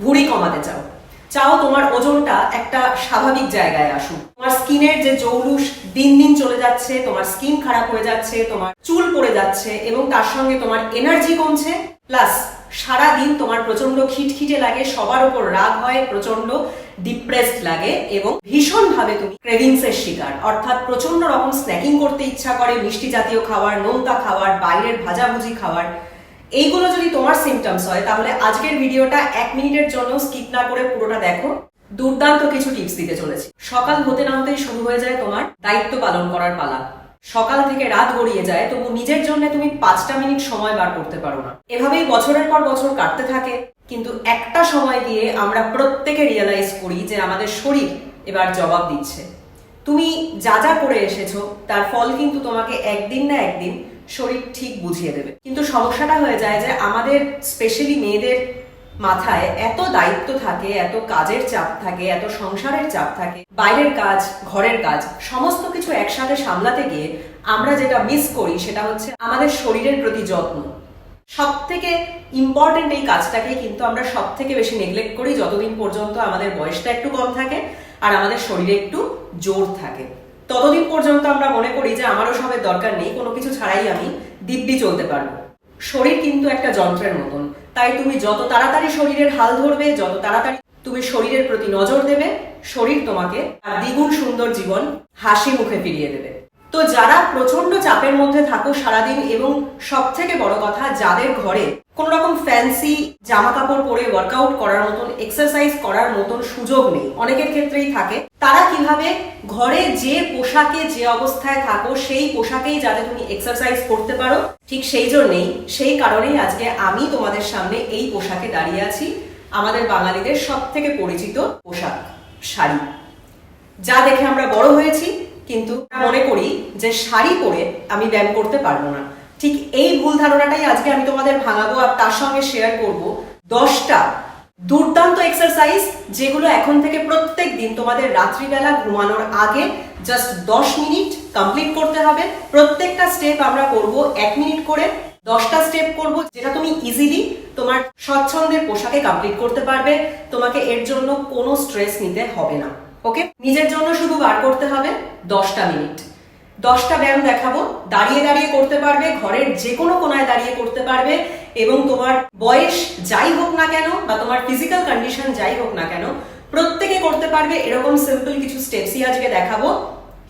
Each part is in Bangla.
ভুঁড়ি কমাতে চাও। চাও তোমার ওজনটা একটা স্বাভাবিক জায়গায় আসুক। তোমার স্কিনের যে জৌলুস দিন দিন চলে যাচ্ছে, তোমার স্কিন খারাপ হয়ে যাচ্ছে, তোমার চুল পড়ে যাচ্ছে এবং তার সঙ্গে তোমার এনার্জি কমছে প্লাস সারা দিন তোমার প্রচণ্ড খিটখিটে লাগে, সবার উপর রাগ হয় প্রচণ্ড ডিপ্রেসড লাগে এবং ভীষণ ভাবে তুমি ক্রেভিংস এর শিকার। অর্থাৎ প্রচণ্ড রকম স্ন্যাকিং করতে ইচ্ছা করে, মিষ্টি জাতীয় খাবার, নোনতা খাবার, বাইরের ভাজাভুজি খাবার এইগুলো যদি তোমার সিমটমস হয়, তাহলে আজকের ভিডিওটা এক মিনিটের জন্য স্কিপ না করে পুরোটা দেখো। দুর্দান্ত কিছু টিপস দিতে চলেছি। সকাল হতে না হতেই শুরু হয়ে যায় তোমার দায়িত্ব পালন করার পালা। সকাল থেকে রাত গড়িয়ে যায়, তবু নিজের জন্য তুমি পাঁচটা মিনিট সময় বার করতে পারো না। এভাবেই বছরের পর বছর কাটতে থাকে। কিন্তু একটা সময় দিয়ে আমরা প্রত্যেকে রিয়েলাইজ করি যে আমাদের শরীর এবার জবাব দিচ্ছে। তুমি যা যা করে এসেছ, তার ফল কিন্তু তোমাকে একদিন না একদিন শরীর ঠিক বুঝিয়ে দেবে। কিন্তু সমস্যাটা হয়ে যায় যে আমাদের স্পেশালি মেয়েদের মাথায় এত দায়িত্ব থাকে, এত কাজের চাপ থাকে, এত সংসারের চাপ থাকে, বাইরের কাজ, ঘরের কাজ, সমস্ত কিছু একসাথে সামলাতে গিয়ে আমরা যেটা মিস করি সেটা হচ্ছে আমাদের শরীরের প্রতি যত্ন। সব থেকে ইম্পর্টেন্ট এই কাজটাকে কিন্তু আমরা সব থেকে বেশি নেগলেক্ট করি যতদিন পর্যন্ত আমাদের বয়সটা একটু কম থাকে আর আমাদের শরীরে একটু জোর থাকে। ততদিন পর্যন্ত আমরা মনে করি যে আমারও সবের দরকার নেই, কোনো কিছু ছাড়াই আমি দিব্যি চলতে পারব। শরীর কিন্তু একটা যন্ত্রের মতন। তাই তুমি যত তাড়াতাড়ি শরীরের হাল ধরবে, যত তাড়াতাড়ি তুমি শরীরের প্রতি নজর দেবে, শরীর তোমাকে আর দ্বিগুণ সুন্দর জীবন হাসি মুখে ফিরিয়ে দেবে। তো যারা প্রচণ্ড চাপের মধ্যে থাকো সারাদিন এবং সব থেকে বড় কথা, যাদের ঘরে কোন রকম ফ্যান্সি জামা কাপড় পরে ওয়ার্কআউট করার মতন এক্সারসাইজ করার মতন সুযোগ নেই। অনেকের ক্ষেত্রেই থাকে। তারা কীভাবে ঘরে যে পোশাকে যে অবস্থায় থাকো, সেই পোশাকেই যাতে তুমি এক্সারসাইজ করতে পারো, ঠিক সেই জন্যেই, সেই কারণেই আজকে আমি তোমাদের সামনে এই পোশাকে দাঁড়িয়ে আছি। আমাদের বাঙালিদের সব থেকে পরিচিত পোশাক শাড়ি। যা দেখে আমরা বড় হয়েছি, কিন্তু মনে করি যে শাড়ি পরে আমি ব্যায়াম করতে পারব না। ঠিক এই ভুল ধারণাটাই আজকে আমি তোমাদের ভাঙাবো আর তার সঙ্গে শেয়ার করব। দশটা, দুর্দান্ত এক্সারসাইজ যেগুলো এখন থেকে প্রত্যেক দিন তোমাদের রাত্রিবেলা ঘুমানোর আগে জাস্ট দশ মিনিট কমপ্লিট করতে হবে। প্রত্যেকটা স্টেপ আমরা করব এক মিনিট করে। দশটা স্টেপ করব যেটা তুমি ইজিলি তোমার স্বচ্ছন্দের পোশাকে কমপ্লিট করতে পারবে। তোমাকে এর জন্য কোনো স্ট্রেস নিতে হবে না ওকে নিজের জন্য শুধু বার করতে হবে দশটা মিনিট। দশটা ব্যায়াম দেখাবো। দাঁড়িয়ে দাঁড়িয়ে করতে পারবে, ঘরের যে কোনো কোনায় দাঁড়িয়ে করতে পারবে এবং তোমার বয়স যাই হোক না কেন বা তোমার ফিজিক্যাল কন্ডিশন যাই হোক না কেন, প্রত্যেকে করতে পারবে এরকম সিম্পল কিছু স্টেপসই আজকে দেখাবো।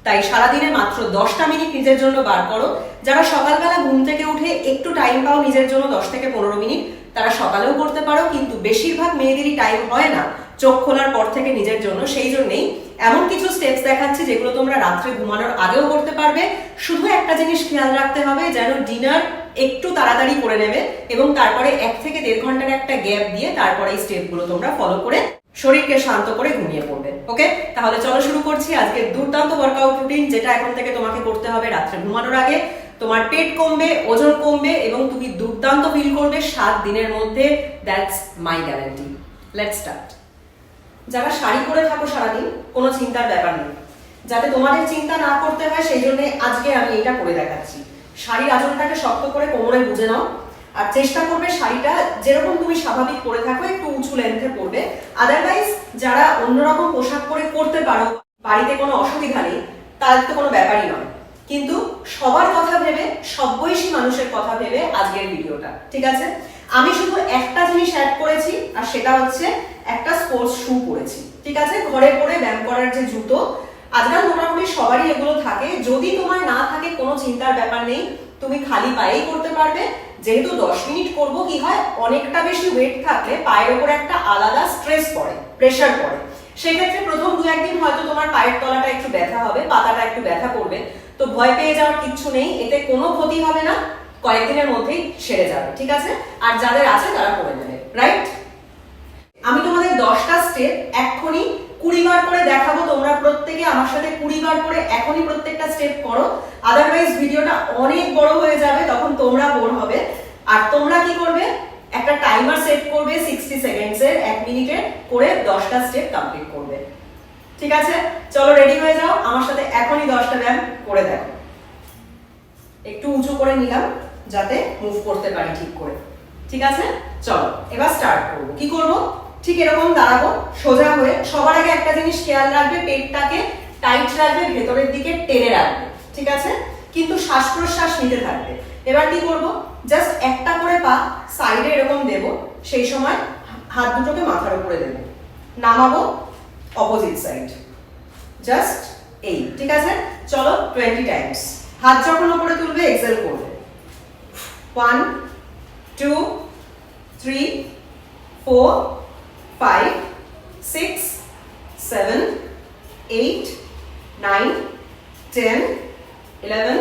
তাই সারাদিনে মাত্র দশটা মিনিট নিজের জন্য বার করো। যারা সকালবেলা ঘুম থেকে উঠে একটু টাইম পাও নিজের জন্য দশ থেকে পনেরো মিনিট, তারা সকালেও করতে পারো, কিন্তু বেশিরভাগ মেয়েদেরই টাইম হয় না। চোখ খোলার পর থেকে নিজের জন্য, সেই জন্যেই এমন কিছু স্টেপস দেখাচ্ছি যেগুলো তোমরা রাত্রে ঘুমানোর আগেও করতে পারবে। শুধু একটা জিনিস খেয়াল রাখতে হবে, যেন ডিনার একটু তাড়াতাড়ি করে নেবে এবং তারপরে এক থেকে দেড় ঘণ্টার একটা গ্যাপ দিয়ে তারপরে এই স্টেপগুলো তোমরা ফলো করে শরীরকে শান্ত করে ঘুমিয়ে পড়বে। ওকে তাহলে চলো শুরু করছি আজকে দুর্দান্ত ওয়ার্কআউট রুটিন যেটা এখন থেকে তোমাকে করতে হবে রাত্রে ঘুমানোর আগে। তোমার পেট কমবে, ওজন কমবে এবং তুমি দুর্দান্ত ফিল করবে সাত দিনের মধ্যে। That's my guarantee let's start যারা শাড়ি পরে থাকো সারাদিন, কোনো চিন্তার ব্যাপার নেই। যাতে তোমাদের চিন্তা না করতে হয় সেই জন্য আজকে আমি এটা করে দেখাচ্ছি। শাড়ির আঁচলটাকে শক্ত করে কোমরে গুজে নাও। আর চেষ্টা করবে শাড়িটা যেরকম তুমি স্বাভাবিক পরে থাকো, একটু উঁচু লেন্থে পরবে। আদারওয়াইজ যারা অন্যরকম পোশাক পরে করতে পারো, বাড়িতে কোনো অসুবিধা নেই, তাদের তো কোনো ব্যাপারই নয়। কিন্তু সবার কথা ভেবে, সব বয়সী মানুষের কথা ভেবে আজকের ভিডিওটা, ঠিক আছে? আমি শুধু একটা জিনিস অ্যাড করেছি, আর সেটা হচ্ছে একটা স্পোর্টস শু পরেছি। ঠিক আছে? ঘরে পরে ব্যায়াম করার যে জুতো, আজকাল মোটামুটি সবারই এগুলো থাকে। যদি তোমার না থাকে, কোনো চিন্তার ব্যাপার নেই, তুমি খালি পায়েই করতে পারবে। যেহেতু দশ মিনিট করব, কি হয়? অনেকটা বেশি ওয়েট থাকলে পায়ের ওপর একটা আলাদা স্ট্রেস পড়ে প্রেশার পড়ে। সেক্ষেত্রে প্রথম দু একদিন হয়তো তোমার পায়ের তলাটা একটু ব্যথা হবে, পাতাটা একটু ব্যথা করবে। তো ভয় পেয়ে যাওয়ার কিচ্ছু নেই, এতে কোনো ক্ষতি হবে না। কয়েকদিনের মধ্যেই সেরে যাবে, ঠিক আছে? আর যাদের আছে, তারা করে নেবে রাইট আমি তোমাদের দশটা স্টেপ এক্ষুনি কুড়ি বার করে দেখাবো, তোমরা প্রত্যেকে আমার সাথে কুড়ি বার করে এখনই প্রত্যেকটা স্টেপ করো। আদারওয়াইজ ভিডিওটা অনেক বড় হয়ে যাবে, তখন তোমরা বোর হবে। আর তোমরা কি করবে? একটা টাইমার সেট করবে সিক্সটি সেকেন্ডস এর, এক মিনিটের করে দশটা স্টেপ কমপ্লিট করবে। ঠিক আছে? চলো রেডি হয়ে যাও। আমার সাথে এখনই দশটা ব্যায়াম করে দেখো। একটু উঁচু করে নিলাম। যাতে মুভ করতে পারি ঠিক করে। ঠিক আছে? চলো, এবার স্টার্ট করব। কি করব? ঠিক এরকম দাঁড়াবো, সোজা হয়ে সবার আগে একটা জিনিস খেয়াল রাখবে, পেটটাকে টাইট রাখবে, ভেতরের দিকে টেনে রাখবে। ঠিক আছে? কিন্তু শ্বাস প্রশ্বাস নিতে থাকবে। এবার কি করব? জাস্ট একটা করে পা সাইডে এরকম দেব, সেই সময় হাত দুটোকে মাথার উপরে দেব। নামাবো অপোজিট সাইড জাস্ট এই, ঠিক আছে? চলো টোয়েন্টি টাইমস হাত যখন উপরে তুলবে এক্সেল করবে। One two three four five six seven eight nine ten eleven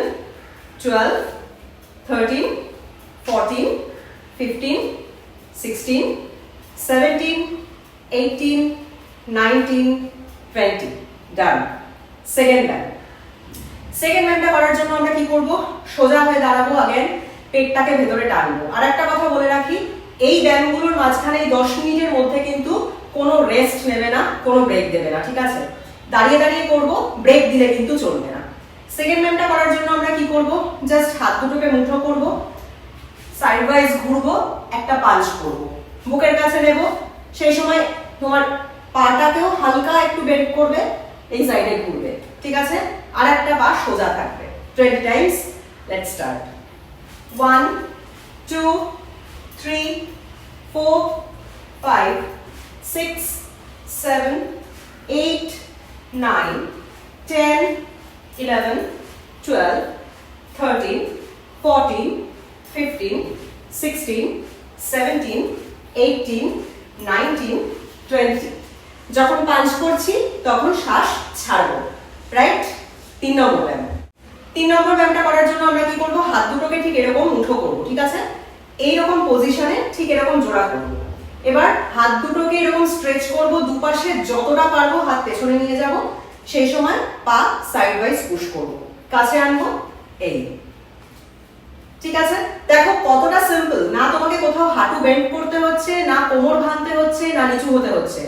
twelve thirteen fourteen fifteen sixteen seventeen eighteen nineteen twenty done second ব্যায়াম সেকেন্ড ব্যায়ামটা করার জন্য আমরা কি করব? সোজা হয়ে দাঁড়াবো আগেন পেটটাকে ভেতরে টানবো। আর একটা কথা বলে রাখি, এই ব্যায়ামগুলোর মাঝখানে এই দশ মিনিটের মধ্যে কিন্তু কোনো রেস্ট নেবে না, কোনো ব্রেক দেবে না, ঠিক আছে? দাঁড়িয়ে দাঁড়িয়ে করব ব্রেক দিলে কিন্তু চলবে না। সেকেন্ড ব্যায়ামটা করার জন্য আমরা কি করব? জাস্ট হাত দুটোকে মুঠো করব সাইড ওয়াইজ ঘুরবো, একটা পাঞ্চ করব। বুকের কাছে নেব, সেই সময় তোমার পাটাকেও হালকা একটু বেন্ড করবে, এই সাইডে ঘুরবে, ঠিক আছে? আর একটা পা সোজা থাকবে। Twenty times let start one two three four five six seven eight nine ten eleven twelve thirteen fourteen fifteen sixteen seventeen eighteen nineteen twenty যখন পাঞ্চ করছি, তখন শ্বাস ছাড়বো রাইট তিন নম্বর ব্যায়াম। তিন নম্বর ব্যায়ামটা করার জন্য আমরা কি করব? হাত দুটোকে ঠিক এরকম মুঠো করব, ঠিক আছে? এইরকম পজিশনে ঠিক এরকম জোড়া করব। এবার হাত দুটোকে এরকম স্ট্রেচ করব, দুপাশে যতটা পারব হাত পেছনে নিয়ে যাব। সেই সময় পা সাইড ওয়াইজ পুশ করব। কাছে আনব, এই। ঠিক আছে? দেখো কতটা সিম্পল না তোমাকে কোথাও হাঁটু বেন্ড করতে হচ্ছে, না কোমর ভাঙতে হচ্ছে, না নিচু হতে হচ্ছে।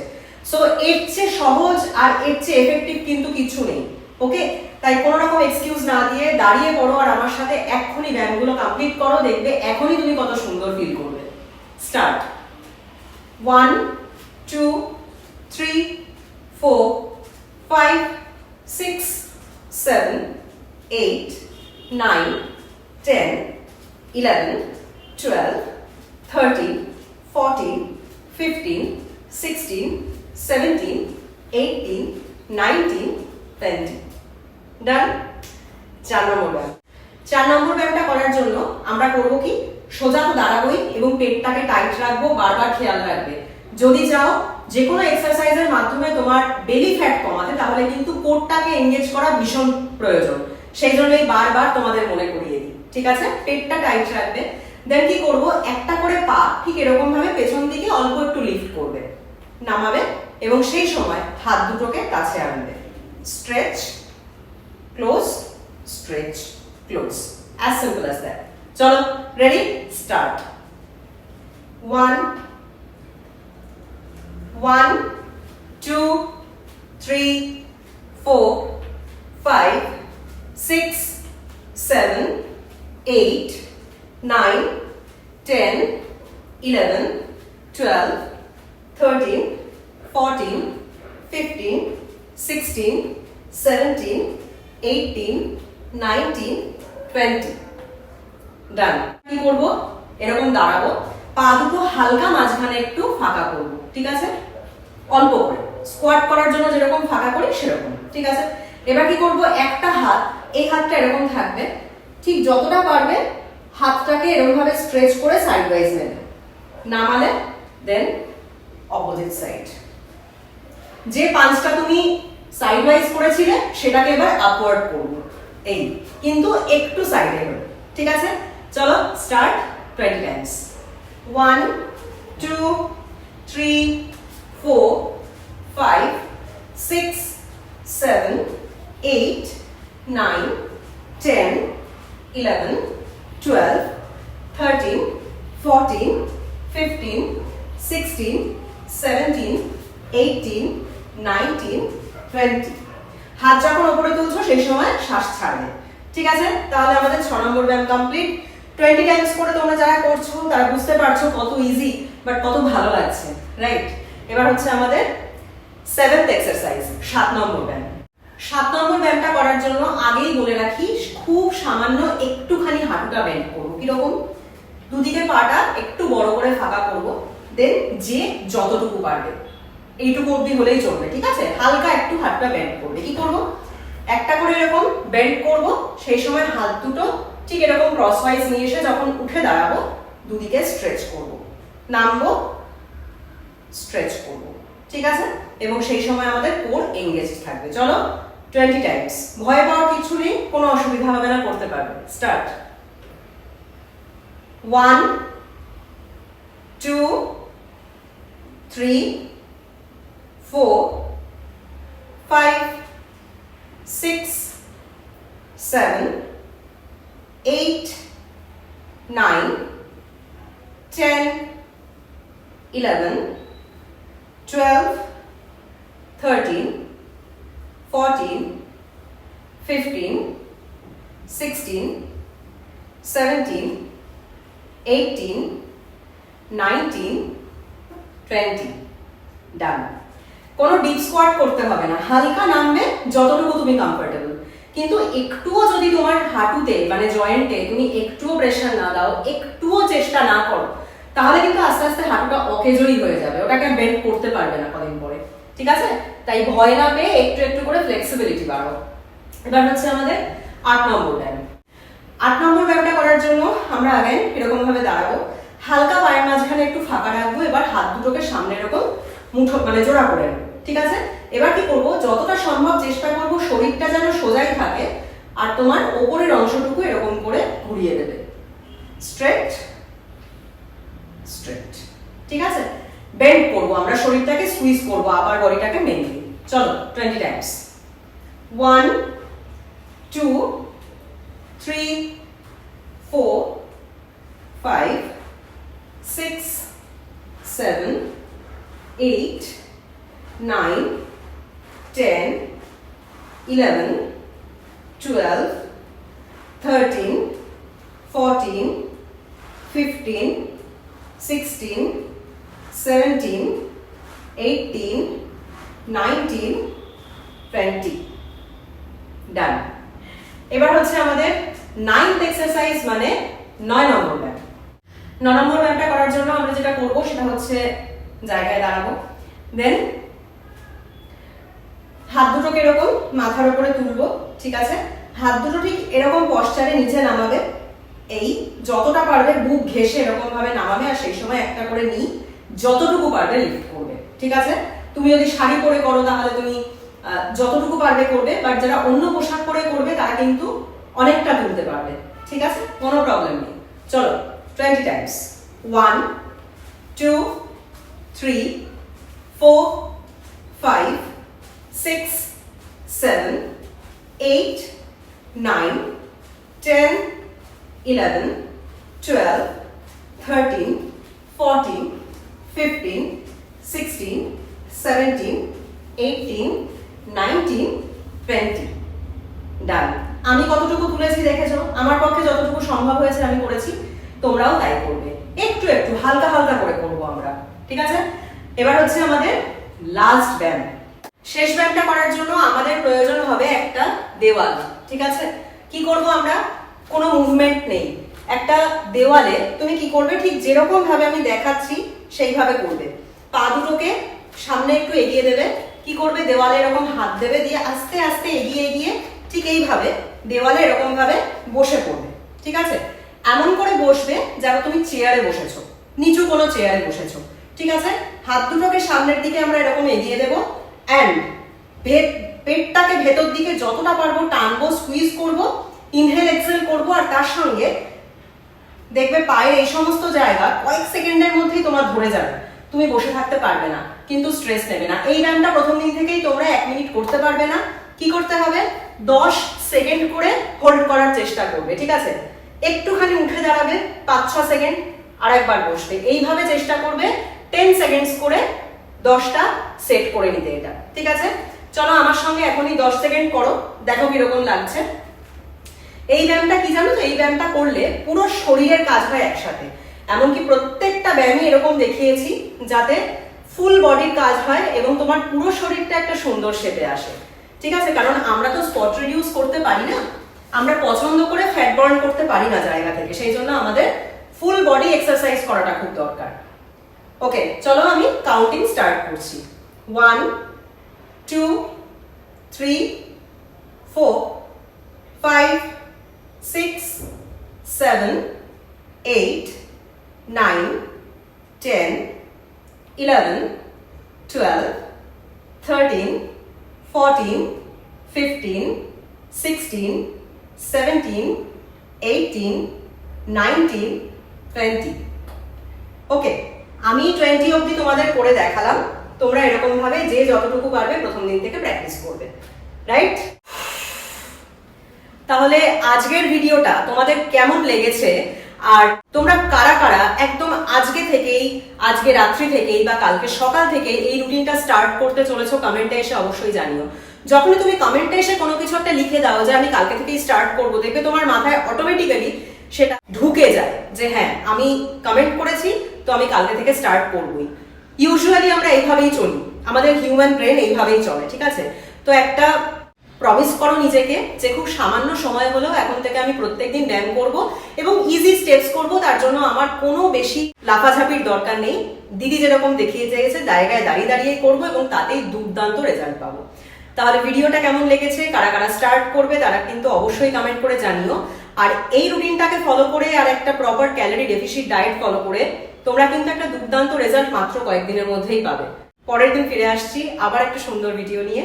সো এর চেয়ে সহজ আর এর চেয়ে এফেক্টিভ কিন্তু কিছু নেই। ওকে? তাই কোনো রকম এক্সকিউজ না দিয়ে দাঁড়িয়ে পড়ো আর আমার সাথে এক্ষুনি ব্যায়ামগুলো কমপ্লিট করো, দেখবে এখনই তুমি কত সুন্দর ফিল করবে। Start one two three four five six seven eight nine ten eleven twelve thirteen fourteen fifteen sixteen seventeen eighteen nineteen twenty done চার নম্বর ব্যায়াম চার নম্বর ব্যায়ামটা করার জন্য আমরা করব কি? সোজা তো দাঁড়াবোই এবং পেটটাকে টাইট রাখব, বারবার খেয়াল রাখবে। যদি চাও যে কোনো এক্সারসাইজের মাধ্যমে তোমার বেলি ফ্যাট কমাতে, তাহলে কিন্তু কোটটাকে এঙ্গেজ করা ভীষণ প্রয়োজন। সেই জন্যই বারবার তোমাদের মনে করিয়ে দিই। ঠিক আছে? পেটটা টাইট রাখবে। দেন কি করব? একটা করে পা ঠিক এরকম ভাবে পেছন দিকে অল্প একটু লিফট করবে। নামাবে এবং সেই সময় হাত দুটোকে কাছে আনবে। Stretch close, stretch, close. As simple as that. Chalo, ready? Start. One, one, two, three, four, five, six, seven, eight, nine, ten, eleven, twelve, thirteen, fourteen, fifteen, sixteen, seventeen. Eighteen nineteen twenty done কি করব? এরকম দাঁড়াবো। পা দুটো হালকা মাঝখানে একটু ফাঁকা করব, ঠিক আছে? অল্প করে। স্কোয়াট করার জন্য যেরকম ফাঁকা করি, সেরকম, ঠিক আছে? এবার কি করব? একটা হাত, এই হাতটা এরকম থাকবে। ঠিক যতটা পারবে, হাতটাকে এরকম ভাবে স্ট্রেচ করে সাইড ওয়াইজ নেবে। নামালে দেন অপোজিট সাইড যে পাঁচটা তুমি সাইড ওয়াইজ করেছিলে, সেটাকে এবার আপওয়ার্ড করব। এই, কিন্তু একটু সাইডে হলো ঠিক আছে? চলো start twenty times one two three four five six seven eight nine ten eleven twelve thirteen fourteen fifteen sixteen seventeen eighteen nineteen twenty হাত যখন ওপরে তুলছো সেই সময় শ্বাস ছাড়বে ঠিক আছে তাহলে আমাদের ছ নম্বর ব্যায়াম কমপ্লিট টোয়েন্টি টাইমস করে তোমরা যারা করছ তারা বুঝতে পারছ কত ভালো লাগছে রাইট এবার হচ্ছে আমাদের সেভেন্থ এক্সারসাইজ সাত নম্বর ব্যায়াম। সাত নম্বর ব্যায়ামটা করার জন্য আগেই বলে রাখি, খুব সামান্য একটুখানি হাঁটুটা ব্যান্ড করব। কীরকম? দুদিকে পাটা একটু বড় করে ফাঁকা করব দেন যে যতটুকু পারবে। এইটুকু অবধি হলেই চলবে, ঠিক আছে? হালকা একটু হাতটা ব্যান্ড করবে। কি করব? একটা করে এরকম বেন্ড করব, সেই সময় হাত দুটো ঠিক এরকম ক্রস ওয়াইজ নিয়ে এসে যখন উঠে দাঁড়াবো, দুদিকে স্ট্রেচ করব। নামবো স্ট্রেচ করব, ঠিক আছে? এবং সেই সময় আমাদের কোর এঙ্গেজ থাকবে। চলো টোয়েন্টি টাইমস ভয় পাওয়ার কিছু নেই, কোনো অসুবিধা হবে না, করতে পারবে। Start one two three four five six seven eight nine ten eleven twelve thirteen fourteen fifteen sixteen seventeen eighteen nineteen twenty done কোনো ডিপ স্কোয়াট করতে হবে না। হালকা নামবে, যতটুকু তুমি কমফোর্টেবল কিন্তু একটুও যদি তোমার হাঁটুতে মানে জয়েন্টে তুমি একটুও প্রেশার না দাও, একটুও চেষ্টা না করো তাহলে কিন্তু আস্তে আস্তে হাঁটুটা অকেজই হয়ে যাবে। ওটাকে বেন্ড করতে পারবে না কদিন পরে। ঠিক আছে? তাই ভয় না পেয়ে একটু একটু করে ফ্লেক্সিবিলিটি বাড়াও। এবার হচ্ছে আমাদের আট নম্বর ব্যায়াম। আট নম্বর ব্যায়ামটা করার জন্য আমরা আগে এরকম ভাবে দাঁড়াবো। হালকা পায়ের মাঝখানে একটু ফাঁকা রাখব, এবার হাত দুটোকে সামনে এরকম মুঠো মানে জোড়া করে নেব। ঠিক আছে? এবার কি করব? যতটা সম্ভব চেষ্টা করব শরীরটা যেন সোজাই থাকে, আর তোমার ওপরের অংশটুকু এরকম করে ঘুরিয়ে দেবে। স্ট্রেট স্ট্রেট ঠিক আছে? বেন্ড করব আমরা, শরীরটাকে সুইচ করব, আবার বডিটাকে মেনলি চলো twenty times one two three four five six seven eight nine ten eleven twelve thirteen fourteen fifteen sixteen seventeen eighteen nineteen twenty done এবার হচ্ছে আমাদের নাইন্থ এক্সারসাইজ মানে নয় নম্বর ব্যায়াম। ন নম্বর ব্যায়ামটা করার জন্য আমরা যেটা করব সেটা হচ্ছে জায়গায় দাঁড়াবো। দেন হাত দুটোকে এরকম মাথার উপরে তুলবো, ঠিক আছে? হাত দুটো ঠিক এরকম পশ্চারে নিচে নামাবে। এই যতটা পারবে বুক ঘেসে এরকম ভাবে নামাবে আর সেই সময় একটা করে নিই যতটুকু পারবে লিফট করবে, ঠিক আছে? তুমি যদি শাড়ি পরে করো তাহলে তুমি যতটুকু পারবে করবে বাট যারা অন্য পোশাক পরে করবে তারা কিন্তু অনেকটা তুলতে পারবে। ঠিক আছে? কোনো প্রবলেম নেই। চলো twenty times one two three four five six seven eight nine ten eleven twelve thirteen fourteen fifteen sixteen seventeen eighteen nineteen twenty done আমি কতটুকু তুলেছি দেখেছ? আমার পক্ষে যতটুকু সম্ভব হয়েছে আমি করেছি, তোমরাও তাই করবে। একটু একটু, হালকা হালকা করে করব আমরা, ঠিক আছে? এবার হচ্ছে আমাদের লাস্ট ব্যায়াম। শেষ ব্যায়ামটা করার জন্য আমাদের প্রয়োজন হবে একটা দেওয়াল, ঠিক আছে? কি করব আমরা? কোনো মুভমেন্ট নেই। একটা দেওয়ালে তুমি কি করবে? ঠিক যেরকম ভাবে আমি দেখাচ্ছি, সেইভাবে করবে। পা দুটোকে সামনে একটু এগিয়ে দেবে। কি করবে? দেওয়ালে এরকম হাত দেবে দিয়ে আস্তে আস্তে এগিয়ে এগিয়ে ঠিক এইভাবে দেওয়ালে এরকম ভাবে বসে পড়বে, ঠিক আছে? এমন করে বসবে যেন তুমি চেয়ারে বসেছো, নিচু কোনো চেয়ারে বসেছো, ঠিক আছে? হাত দুটোকে সামনের দিকে আমরা এরকম এগিয়ে দেবো অ্যান্ড পেটটাকে ভেতর দিকে যতটা পারব টানবো স্কুইজ করব ইনহেল এক্সেল করব, আর তার সঙ্গে দেখবে পায়ের এই সমস্ত জায়গা কয়েক সেকেন্ডের মধ্যেই তোমার ধরে যাবে, তুমি বসে থাকতে পারবে না, কিন্তু স্ট্রেস নেবে না। এই ব্যায়ামটা প্রথম দিন থেকেই তোমরা এক মিনিট করতে পারবে না। কি করতে হবে? দশ সেকেন্ড করে হোল্ড করার চেষ্টা করবে, ঠিক আছে? একটুখানি উঠে দাঁড়াবে পাঁচ ছ সেকেন্ড আর একবার বসবে। এইভাবে চেষ্টা করবে টেন সেকেন্ডস করে দশটা সেট করে নিতে এটা, ঠিক আছে? চলো আমার সঙ্গে এখনই দশ সেকেন্ড করো, দেখো কীরকম লাগছে। এই ব্যায়ামটা কি জানো তো? এই ব্যায়ামটা করলে পুরো শরীরের কাজ হয় একসাথে। এমনকি প্রত্যেকটা ব্যায়ামই এরকম দেখিয়েছি, যাতে ফুল বডির কাজ হয় এবং তোমার পুরো শরীরটা একটা সুন্দর শেপে আসে। ঠিক আছে, কারণ আমরা তো স্পট রিডিউস করতে পারি না। আমরা পছন্দ করে ফ্যাট বার্ন করতে পারি না জায়গা থেকে। সেই জন্য আমাদের ফুল বডি এক্সারসাইজ করাটা খুব দরকার। ওকে চলো আমি কাউন্টিং স্টার্ট করছি। One two three four five six seven eight nine ten eleven twelve thirteen fourteen fifteen sixteen seventeen eighteen nineteen twenty okay আমি টোয়েন্টি অবধি তোমাদের করে দেখালাম। তোমরা এরকম ভাবে যে যতটুকু পারবে প্রথম দিন থেকে প্র্যাকটিস করবে। রাইট তাহলে আজকের ভিডিওটা তোমাদের কেমন লেগেছে? আর তোমরা কারা কারা একদম আজকে থেকেই, আজকে রাত্রি থেকেই বা কালকে সকাল থেকে এই রুটিনটা স্টার্ট করতে চলেছো কমেন্টে এসে অবশ্যই জানিও। যখনই তুমি কমেন্টে এসে কোনো কিছু একটা লিখে দাও যে আমি কালকে থেকেই স্টার্ট করব, দেখবে তোমার মাথায় অটোমেটিক্যালি সেটা ঢুকে যায় যে হ্যাঁ আমি কমেন্ট করেছি, তো আমি কালকে থেকে স্টার্ট করবই। ইউজুয়ালি আমরা এইভাবেই চলি। আমাদের হিউম্যান ব্রেন এইভাবেই চলে, ঠিক আছে? তো একটা প্রমিস করো নিজেকে যে খুব সামান্য সময় হলেও এখন থেকে আমি প্রত্যেকদিন ব্যায়াম করব এবং ইজি স্টেপস করব, তার জন্য আমার কোনো বেশি লাফাঝাপির দরকার নেই। দিদি যেরকম দেখিয়ে চেয়েছে জায়গায় দাঁড়িয়ে দাঁড়িয়ে করব এবং তাতেই দুর্দান্ত রেজাল্ট পাবো। তাহলে ভিডিওটা কেমন লেগেছে, কারা কারা স্টার্ট করবে, তারা কিন্তু অবশ্যই কমেন্ট করে জানিও। আর এই রুটিনটাকে ফলো করে আর একটা proper calorie deficit diet follow করে তোমরা কিন্তু একটা দুর্দান্ত রেজাল্ট মাত্র কয়েকদিনের মধ্যেই পাবে। পরের দিন ফিরে আসছি, আবার একটা সুন্দর ভিডিও নিয়ে।